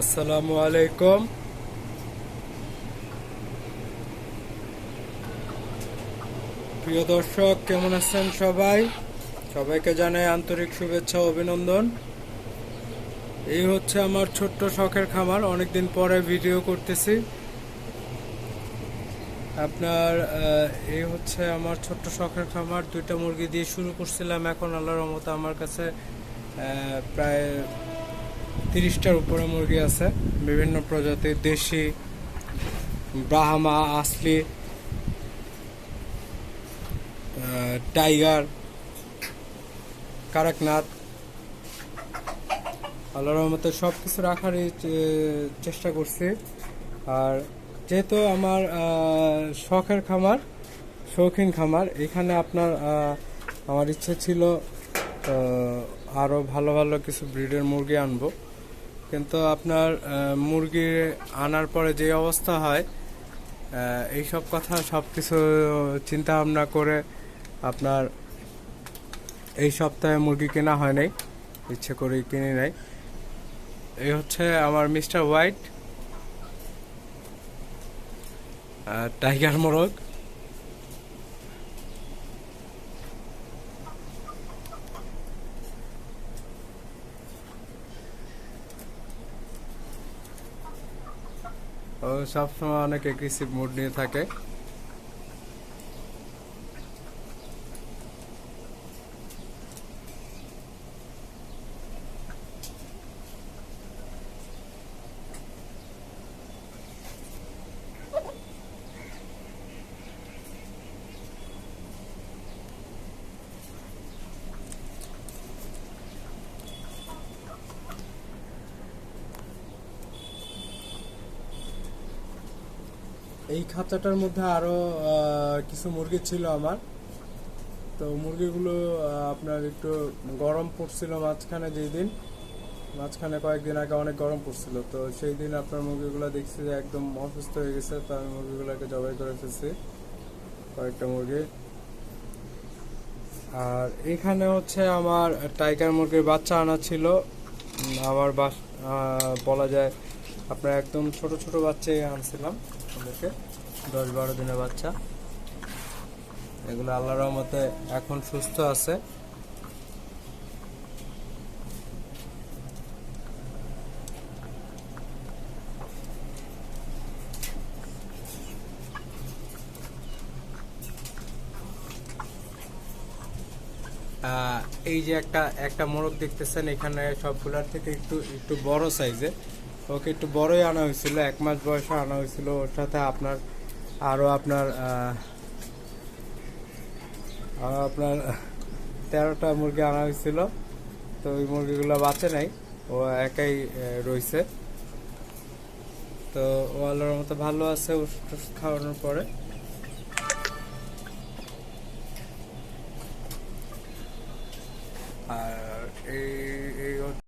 আসসালামু আলাইকুম। প্রিয় দর্শক, কেমন আছেন সবাই? সবাইকে জানাই আন্তরিক শুভেচ্ছা অভিনন্দন। এই হচ্ছে আমার ছোট্ট শখের খামার, অনেকদিন পরে ভিডিও করতেছি। আপনার এই হচ্ছে আমার ছোট্ট শখের খামার। দুইটা মুরগি দিয়ে শুরু করছিলাম, এখন আল্লাহর রহমতে আমার কাছে প্রায় তিরিশটার উপরে মুরগি আছে। বিভিন্ন প্রজাতির দেশি, ব্রাহ্মা, আসলি টাইগার, কারাকনাথ। আল্লাহর রহমতে সব কিছু রাখারই চেষ্টা করছি। আর যেহেতু আমার শখের খামার, শৌখিন খামার, এখানে আপনার আমার ইচ্ছে ছিল আহ, আরও ভালো ভালো কিছু ব্রিডের মুরগি আনব। কিন্তু আপনার মুরগি আনার পরে যে অবস্থা হয় এইসব কথা সব কিছু চিন্তা ভাবনা করে আপনার এই সপ্তাহে মুরগি কেনা হয় নাই ইচ্ছে করে কিনে নাই। এই হচ্ছে আমার মিস্টার হোয়াইট টাইগার মোরগ। সবসময় অনেক এগ্রেসিভ মুড নিয়ে থাকে। এই খাঁচাটার মধ্যে আরও আহ, কিছু মুরগি ছিল আমার। তো মুরগিগুলো আপনার একটু গরম পড়ছিল মাঝখানে যেই দিন মাঝখানে কয়েকদিন আগে অনেক গরম পড়ছিল। তো সেই দিন আপনার মুরগিগুলো দেখছি যে একদম অসুস্থ হয়ে গেছে তো আমি মুরগিগুলোকে জবাই করে ফেলছি কয়েকটা মুরগি। আর এখানে হচ্ছে আমার টাইগার মুরগির বাচ্চা আনা ছিল। আমার বলা যায় আপনার একদম ছোট ছোট বাচ্চাই আনছিলাম ওদেরকে দশ বারো দিনের বাচ্চা। এগুলো আল্লাহর রহমতে এখন সুস্থ আছে। এই যে একটা একটা মোরগ দেখতেছেন, এখানে সবগুলার থেকে একটু একটু বড় সাইজের। ওকে একটু বড়ই আনা হয়েছিল, এক মাস বয়সে আনা হয়েছিল, ওর সাথে আপনার আরও আপনার আপনার তেরোটা মুরগি আনা হয়েছিল, তো ওই মুরগিগুলো বাঁচে নাই, ও একাই রয়েছে। তো ও আল্লাহর মতো ভালো আছে, ওষুধ খাওয়ানোর পরে। আর এই